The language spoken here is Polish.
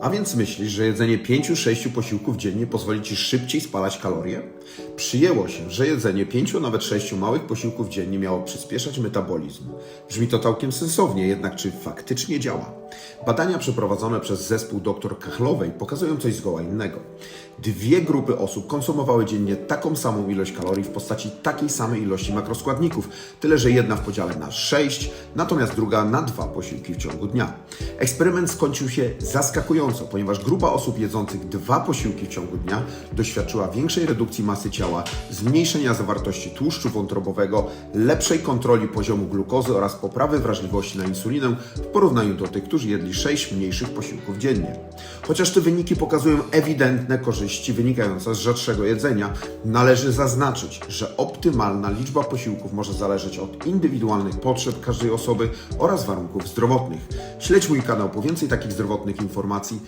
A więc myślisz, że jedzenie 5-6 posiłków dziennie pozwoli Ci szybciej spalać kalorie? Przyjęło się, że jedzenie 5 nawet 6 małych posiłków dziennie miało przyspieszać metabolizm. Brzmi to całkiem sensownie, jednak czy faktycznie działa? Badania przeprowadzone przez zespół dr Kachlowej pokazują coś zgoła innego. Dwie grupy osób konsumowały dziennie taką samą ilość kalorii w postaci takiej samej ilości makroskładników, tyle że jedna w podziale na 6, natomiast druga na 2 posiłki w ciągu dnia. Eksperyment skończył się zaskakująco, ponieważ grupa osób jedzących dwa posiłki w ciągu dnia doświadczyła większej redukcji masy ciała, zmniejszenia zawartości tłuszczu wątrobowego, lepszej kontroli poziomu glukozy oraz poprawy wrażliwości na insulinę w porównaniu do tych, którzy jedli 6 mniejszych posiłków dziennie. Chociaż te wyniki pokazują ewidentne korzyści wynikające z rzadszego jedzenia, należy zaznaczyć, że optymalna liczba posiłków może zależeć od indywidualnych potrzeb każdej osoby oraz warunków zdrowotnych. Śledź mój kanał po więcej takich zdrowotnych informacji